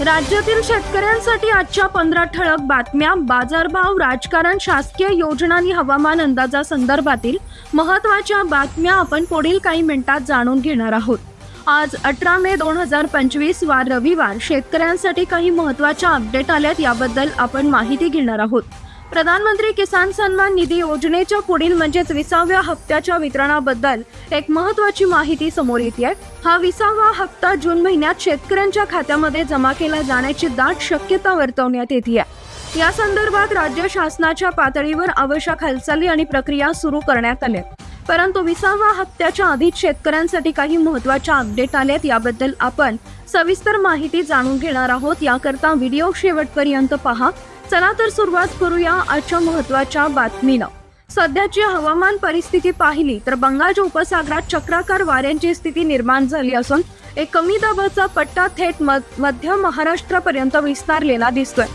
राज्यातील शेतकऱ्यांसाठी आजच्या पंधरा ठळक बातम्या बाजारभाव राजकारण शासकीय योजना आणि हवामान अंदाजा संदर्भातील महत्त्वाच्या बातम्या आपण पुढील काही मिनिटात जाणून घेणार आहोत. आज अठरा मे दोन हजार पंचवीस वार रविवार. शेतकऱ्यांसाठी काही महत्त्वाच्या अपडेट आल्यात याबद्दल आपण माहिती घेणार आहोत. प्रधानमंत्री किसान सन्मान निधी योजनेच्या पुढील म्हणजेच विसाव्या हप्त्याच्या वितरणाबद्दल एक महत्वाची माहिती समोर येते हा विसावा हप्ता जून महिन्यात शेतकऱ्यांच्या खात्यामध्ये जमा केला जाण्याची दाट शक्यता वर्तवण्यात येते या संदर्भात राज्य शासनाच्या पातळीवर आवश्यक हालचाली आणि प्रक्रिया सुरू करण्यात आल्या. परंतु विसावा हप्त्याच्या आधीच शेतकऱ्यांसाठी काही महत्त्वाच्या अपडेट आल्यात याबद्दल आपण सविस्तर माहिती जाणून घेणार आहोत. याकरता व्हिडिओ शेवटपर्यंत पहा. चला तर सुरुवात करूया आजच्या महत्त्वाच्या बातमीनं. सध्याची हवामान परिस्थिती पाहिली तर बंगालच्या उपसागरात चक्राकार वाऱ्यांची स्थिती निर्माण झाली असून एक कमी दाबाचा पट्टा थेट मध्य महाराष्ट्रापर्यंत विस्तारलेला दिसतोय.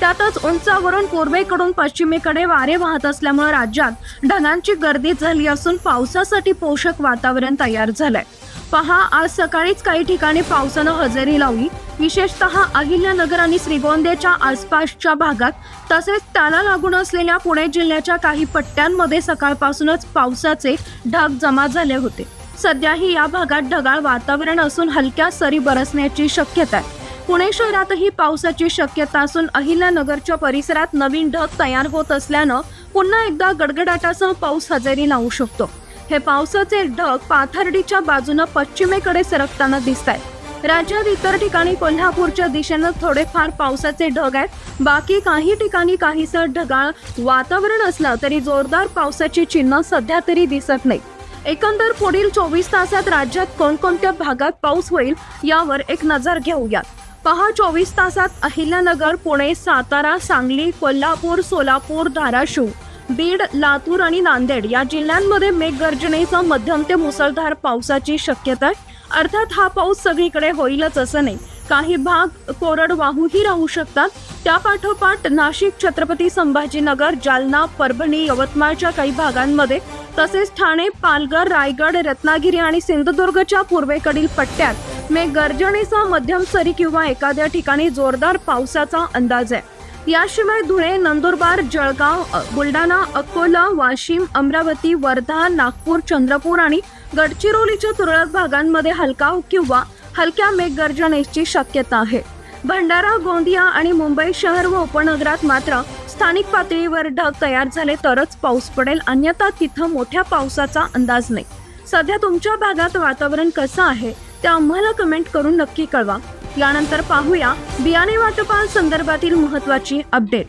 त्यातच उंचावरून पूर्वेकडून पश्चिमेकडे वारे वाहत असल्यामुळे राज्यात ढगांची गर्दी झाली असून पावसासाठी पोषक वातावरण तयार झालंय. पहा आज सकाळीच काही ठिकाणी पावसानं हजेरी लावली. विशेषतः अहिल्यानगर आणि श्रीगोंद्याच्या आसपासच्या भागात. तसेच त्याला लागून असलेल्या पुणे जिल्ह्याच्या काही पट्ट्यांमध्ये सकाळपासूनच पावसाचे ढग जमा झाले होते. सध्याही या भागात ढगाळ वातावरण असून हलक्या सरी बरसण्याची शक्यता आहे. पुणे शहरातही पावसाची शक्यता असून अहिल्यानगरच्या परिसरात नवीन ढग तयार होत असल्यानं पुन्हा एकदा गडगडाटासह पाऊस हजेरी लावू शकतो. हे पावसाचे ढग पाथर्डीच्या बाजूनं पश्चिमेकडे सरकताना दिसत आहेत राज्यात इतर ठिकाणी कोल्हापूरच्या दिशेनं थोडेफार पावसाचे ढग आहेत. बाकी काही ठिकाणी काहीसं ढगाळ वातावरण असलं तरी जोरदार पावसाची चिन्ह सध्या तरी दिसत नाही. एकंदर पुढील चोवीस तासात राज्यात कोणकोणत्या भागात पाऊस होईल यावर एक नजर घेऊयात. पहा चोवीस तासात अहिल्यानगर पुणे सातारा सांगली कोल्हापूर सोलापूर धाराशिव. बीड लातूर आणि नांदेड या जिल्ह्यांमध्ये मेघगर्जनेसह मध्यम ते मुसळधार पावसाची शक्यता आहे. अर्थात हा पाऊस सगळीकडे होईलच असं नाही. काही भाग कोरडवाहूही राहू शकतात. त्या पाठोपाठ नाशिक छत्रपती संभाजीनगर जालना परभणी यवतमाळच्या काही भागांमध्ये तसेच ठाणे पालघर रायगड रत्नागिरी आणि सिंधुदुर्गच्या पूर्वेकडील पट्ट्यात मेघगर्जनेसह मध्यम सरी किंवा एखाद्या ठिकाणी जोरदार पावसाचा अंदाज आहे. याशिवाय धुळे नंदुरबार जळगाव बुलढाणा अकोला वाशिम अमरावती वर्धा नागपूर चंद्रपूर आणि गडचिरोलीच्या तुरळक भागांमध्ये हलका किंवा हलक्या मेघगर्जनेची शक्यता आहे. भंडारा गोंदिया आणि मुंबई शहर व उपनगरात मात्र स्थानिक पातळीवर ढग तयार झाले तरच पाऊस पडेल अन्यथा तिथं मोठ्या पावसाचा अंदाज नाही. सध्या तुमच्या भागात वातावरण कसं आहे ते आम्हाला कमेंट करून नक्की कळवा. यानंतर पाहूया बियाणे वाटपासंदर्भातील महत्त्वाची अपडेट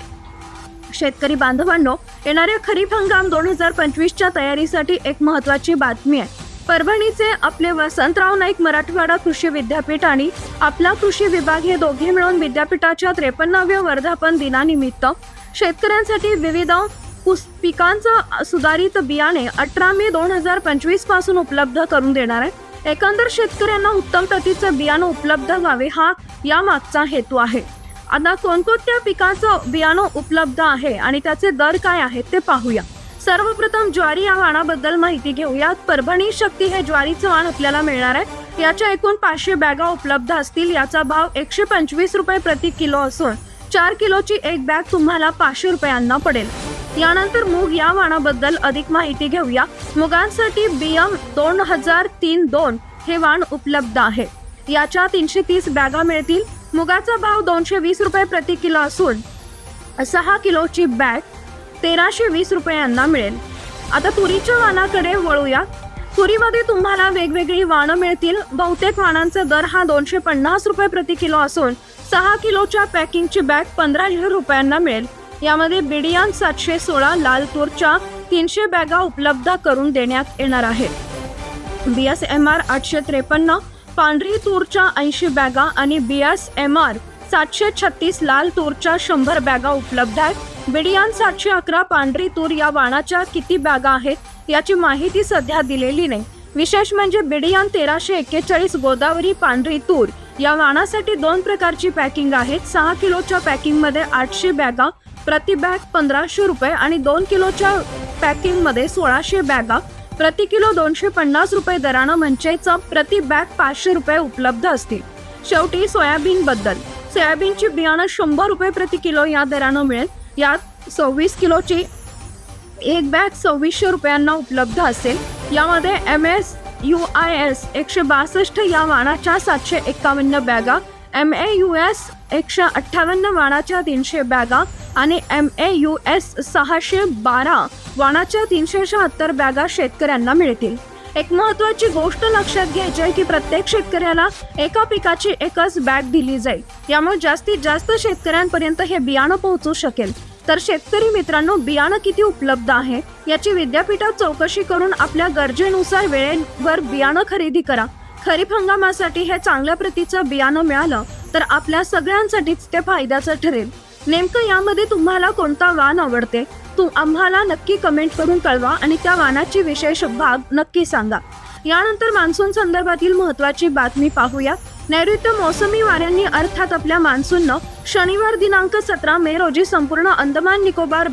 शेतकरी बांधवांनो येणाऱ्या खरीप हंगाम दोन हजार पंचवीसच्या तयारीसाठी एक महत्त्वाची बातमी आहे. परभणीचे आपले वसंतराव नाईक मराठवाडा कृषी विद्यापीठ आणि आपला कृषी विभाग हे दोघे मिळून विद्यापीठाच्या त्रेपन्नाव्या वर्धापन दिनानिमित्त शेतकऱ्यांसाठी विविध पुस पिकांचं सुधारित बियाणे अठरा मे दोन हजार पंचवीसपासून उपलब्ध करून देणार आहे. एकंदर शेतकऱ्यांना उत्तम प्रतीचं बियाणं उपलब्ध व्हावे हा यामागचा हेतू आहे. आता कोणकोणत्या पिकाचं बियाणं उपलब्ध आहे आणि त्याचे दर काय आहेत ते पाहूया. सर्वप्रथम ज्वारी या वाणाबद्दल माहिती घेऊयात. परभणी शक्ती हे ज्वारीचं वाण आपल्याला मिळणार आहे. याच्या एकूण पाचशे बॅगा उपलब्ध असतील. याचा भाव एकशे पंचवीस रुपये प्रति किलो असून चार किलोची एक बॅग तुम्हाला पाचशे रुपयांना पडेल. यानंतर मूग या वाणाबद्दल अधिक माहिती घेऊया. मुगांसाठी बीएम दोन हजार तीन दोन हे वाण उपलब्ध आहे. याच्या तीनशे तीस बॅगा मिळतील. मुगाचा भाव दोनशे वीस रुपये प्रति किलो असून सहा किलोची बॅग तेराशे वीस रुपयांना मिळेल. आता तुरीच्या वाणाकडे वळूया. तुरीमध्ये तुम्हाला वेगवेगळी वाणं मिळतील. बहुतेक वाणांचा दर हा दोनशे पन्नास रुपये प्रति किलो असून सहा किलोच्या पॅकिंगची बॅग पंधराशे रुपयांना मिळेल. यामध्ये बिडियान सातशे सोळा लाल तूरच्या तीनशे बॅगा उपलब्ध करून देण्यात येणार आहेत. बी एस एम आर आठशे त्रेपन्न पांढरी तूरच्या ऐंशी बॅगा आणि बी एस एम आर सातशे छत्तीस लाल तूरच्या शंभर बॅगा उपलब्ध आहेत. बिडियान सातशे अकरा पांढरी तूर या वाणाच्या किती बॅगा आहेत याची माहिती सध्या दिलेली नाही. विशेष म्हणजे बिडियान तेराशे एक्केचाळीस गोदावरी पांढरी तूर या वाणासाठी दोन प्रकारची पॅकिंग आहेत. सहा किलोच्या पॅकिंगमध्ये आठशे बॅगा प्रति बॅग पंधराशे रुपये आणि दोन किलोच्या पॅकिंगमध्ये सोळाशे बॅगा. प्रति किलो दोनशे पन्नास रुपये दरानं म्हणजेच प्रति बॅग पाचशे रुपये उपलब्ध असतील. शेवटी सोयाबीन बद्दल सोयाबीनची बियाणं शंभर रुपये प्रति किलो या दरानं मिळेल. यात सव्वीस किलोची एक बॅग सव्वीसशे रुपयांना उपलब्ध असेल. यामध्ये M S U I S एकशे बासष्ट या वाणाच्या सातशे एक्कावन्न बॅगा एम ए यू एस एकशे अठ्ठावन्न वाणाच्या तीनशे बॅगा आणि एम ए यू एस सहाशे बारा वाणाच्या तीनशे शहात्तर बॅगा शेतकऱ्यांना मिळतील. एक महत्वाची गोष्ट लक्षात घ्यायची आहे की प्रत्येक शेतकऱ्याला एका पिकाची एकच बॅग दिली जाईल. यामुळे जास्तीत जास्त शेतकऱ्यांपर्यंत हे बियाणं पोहोचू शकेल. तर शेतकरी मित्रांनो बियाणं किती उपलब्ध आहे? याची विद्यापीठात चौकशी करून आपल्या गरजेनुसार वेळेवर बियाणं खरेदी करा. खरीप हंगामासाठी हे चांगल्या प्रतीचं बियाणं मिळालं तर आपल्या सगळ्यांसाठीच ते फायद्याचं ठरेल. नेमकं यामध्ये तुम्हाला कोणता वाण आवडते? तू आम्हाला नक्की कमेंट करून कळवा आणि त्या वाणाची विशेष भाग नक्की सांगा. यानंतर मान्सून संदर्भातील महत्त्वाची बातमी पाहूया. नैऋत्य मोसमी वाऱ्यांनी अर्थात आपल्या मान्सूननं शनिवार दिनांक सतरा मे रोजी संपूर्ण अंदमान निकोबार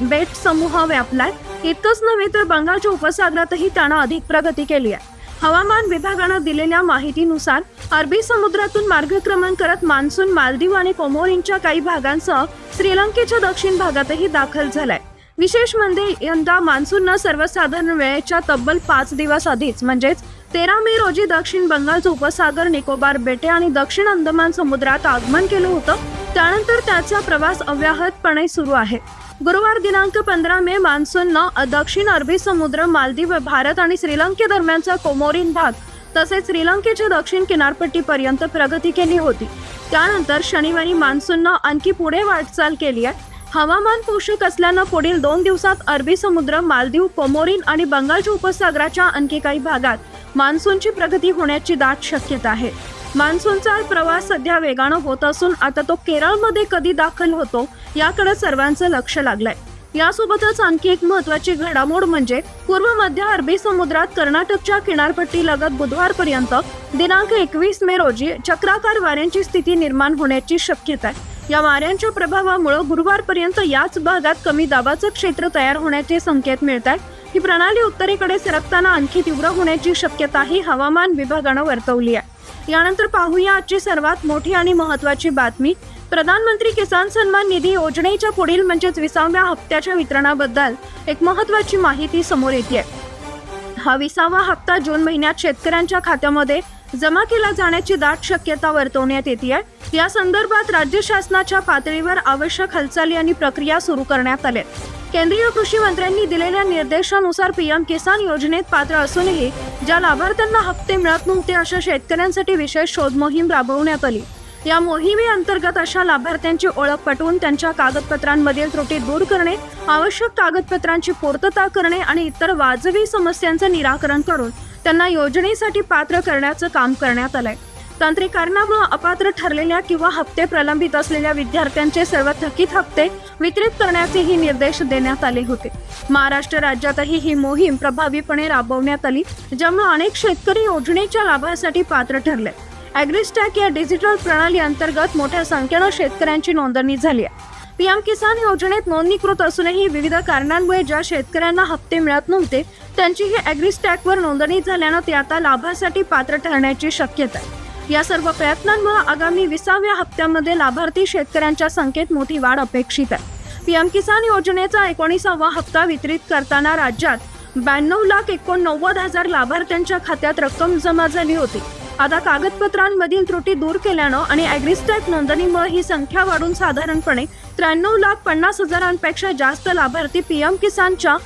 बेट समूह व्यापलाय. इतकंच नव्हे तर बंगालच्या उपसागरातही त्यानं अधिक प्रगती केली आहे. हवामान विभागानं दिलेल्या माहितीनुसार अरबी समुद्रातून मार्गक्रमण करत मान्सून मालदीव आणि कोमोरींच्या काही भागांसह श्रीलंकेच्या दक्षिण भागातही दाखल झालाय. विशेष म्हणजे यंदा मान्सूननं सर्वसाधारण वेळेच्या तब्बल पाच दिवस आधीच म्हणजेच तेरा मे रोजी दक्षिण बंगालचं उपसागर निकोबार बेटे आणि दक्षिण अंदमान समुद्रात आगमन केलं होतं. त्यानंतर त्याचा प्रवास अव्याहतपणे सुरू आहे. गुरुवार दिनांक पंधरा मे मान्सूननं दक्षिण अरबी समुद्र मालदीव भारत आणि श्रीलंकेदरम्यानचा कोमोरीन भाग तसेच श्रीलंकेच्या दक्षिण किनारपट्टीपर्यंत प्रगती केली होती. त्यानंतर शनिवारी मान्सूननं आणखी पुढे वाटचाल केली आहे. हवामान पोषक असल्यानं पुढील दोन दिवसात अरबी समुद्र मालदीव कोमोरीन आणि बंगालच्या उपसागराच्या आणखी काही भागात मान्सूनची प्रगती होण्याची दाट शक्यता आहे. मान्सूनचा प्रवास सध्या वेगानं होत असून आता तो केरळमध्ये कधी दाखल होतो याकडे सर्वांचं लक्ष लागलंय. यासोबतच आणखी एक महत्वाची घडामोड म्हणजे पूर्व मध्य अरबी समुद्रात कर्नाटकच्या किनारपट्टी लगत बुधवारपर्यंत दिनांक एकवीस मे रोजी चक्राकार वाऱ्यांची स्थिती निर्माण होण्याची शक्यता आहे. या वाऱ्यांच्या प्रभावामुळे गुरुवारपर्यंत याच भागात कमी दाबाचं क्षेत्र तयार होण्याचे संकेत मिळत आहेत ही प्रणाली उत्तरेकडे सरकताना आणखी तीव्र होण्याची शक्यताही हवामान विभागानं वर्तवली आहे. यानंतर पाहूया आजची सर्वात मोठी आणि महत्वाची बातमी. प्रधानमंत्री किसान सन्मान निधी योजनेच्या पुढील म्हणजेच विसाव्या हप्त्याच्या वितरणाबद्दल एक महत्वाची माहिती समोर येते हा विसावा हप्ता जून महिन्यात शेतकऱ्यांच्या खात्यामध्ये जमा केला जाण्याची दाट शक्यता वर्तवण्यात येते या संदर्भात राज्य शासनाच्या पातळीवर आवश्यक हालचाली आणि प्रक्रिया सुरू करण्यात आल्या. केंद्रीय कृषी मंत्र्यांनी दिलेल्या निर्देशानुसार पीएम किसान योजनेत पात्र असूनही ज्या लाभार्थ्यांना हप्ते मिळत नव्हते अशा शेतकऱ्यांसाठी विशेष शोध मोहीम राबवण्यात आली. या मोहिमेअंतर्गत अशा लाभार्थ्यांची ओळख पटवून त्यांच्या कागदपत्रांमधील त्रुटी दूर करणे आवश्यक कागदपत्रांची पूर्तता करणे आणि इतर वाजवी समस्यांचं निराकरण करून त्यांना योजनेसाठी पात्र करण्याचं काम करण्यात आलंय. तांत्रिक कारणामुळे अपात्र ठरलेल्या किंवा हप्ते प्रलंबित असलेल्या विद्यार्थ्यांचे सर्व थकीत हप्ते वितरित करण्याचेही निर्देश देण्यात आले होते. महाराष्ट्र राज्यातही ही मोहीम प्रभावीपणे राबवण्यात आली ज्यामुळे अनेक शेतकरी योजनेच्या लाभासाठी पात्र ठरले. ॲग्रिस्टॅक या डिजिटल प्रणाली अंतर्गत मोठ्या संख्येनं शेतकऱ्यांची नोंदणी झाली आहे. पीएम किसान योजनेत नोंदणीकृत असूनही विविध कारणांमुळे ज्या शेतकऱ्यांना हप्ते मिळत नव्हते त्यांचीही ॲग्रिस्टॅकवर नोंदणी झाल्यानं ते आता लाभासाठी पात्र ठरण्याची शक्यता आहे. या सर्व प्रयत्नांमुळे आगामी विसाव्या हप्त्यामध्ये लाभार्थी शेतकऱ्यांच्या संख्येत मोठी वाढ अपेक्षित आहे. पीएम किसान योजनेचा एकोणीसावा हप्ता वितरित करताना राज्यात ब्याण्णव लाख एकोणनव्वद हजार लाभार्थ्यांच्या खात्यात रक्कम जमा झाली होती. आता कागदपत्रांमधील त्रुटी दूर केल्यानं आणि ॲग्रिस्टॅक नोंदणीमुळे ही संख्या वाढून साधारणपणे त्र्याण्णव लाख पन्नास हजारांपेक्षा जास्त लाभार्थी पीएम किसानच्या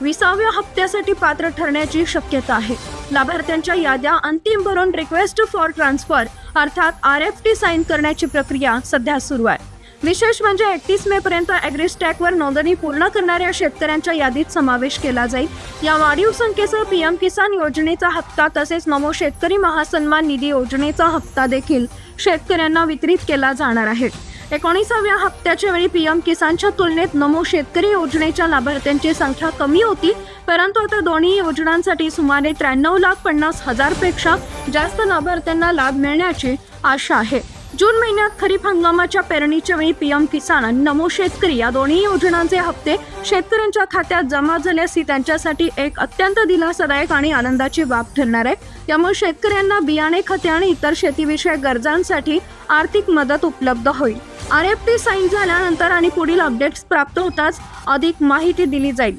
विसाव्या हप्त्यासाठी पात्र ठरण्याची शक्यता आहे. लाभार्थ्यांच्या याद्या अंतिम भरून रिक्वेस्ट फॉर ट्रान्सफर अर्थात आर एफ टी साईन करण्याची प्रक्रिया सध्या सुरू आहे. विशेष म्हणजे एकतीस मे पर्यंत ॲग्रिस्टॅकवर नोंदणी पूर्ण करणाऱ्या शेतकऱ्यांच्या यादीत समावेश केला जाईल. या वाढीव संख्येसह पीएम किसान योजनेचा हप्ता तसेच नमो शेतकरी महासन्मान निधी योजनेचा हप्ता देखील शेतकऱ्यांना वितरित केला जाणार आहे. एकोणीसाव्या हप्त्याच्या वेळी पीएम किसानच्या तुलनेत नमो शेतकरी योजनेच्या लाभार्थ्यांची संख्या कमी होती परंतु आता दोन्ही योजनांसाठी सुमारे त्र्याण्णव लाख पन्नास हजारपेक्षा जास्त लाभार्थ्यांना लाभ मिळण्याची आशा आहे. जून महिन्यात खरीप हंगामाच्या पेरणीच्या वेळी पीएम किसान आणि नमो शेतकरी या दोन्ही योजनांचे हप्ते शेतकऱ्यांच्या खात्यात जमा झाल्यास ही त्यांच्यासाठी एक अत्यंत दिलासादायक आणि आनंदाची बाब ठरणार आहे. त्यामुळे शेतकऱ्यांना बियाणे खते आणि इतर शेतीविषयक गरजांसाठी आर्थिक मदत उपलब्ध होईल. आर एफ टी साईन झाल्यानंतर आणि पुढील अपडेट्स प्राप्त होताच अधिक माहिती दिली जाईल.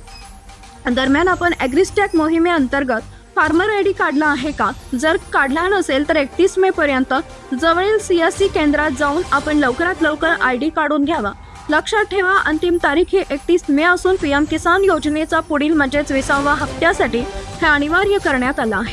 दरम्यान आपण ॲग्रिस्टॅक मोहिमेअंतर्गत फार्मर आय डी काढला आहे का? जर काढला नसेल तर एकतीस मे पर्यंत जवळील सी एस सी केंद्रात जाऊन आपण लवकरात लवकर आय डी काढून घ्यावा. लक्षात ठेवा अंतिम तारीख ही एकतीस मे असून पी एम किसान योजनेचा पुढील म्हणजेच विसावा हप्त्यासाठी हे अनिवार्य करण्यात आलं आहे.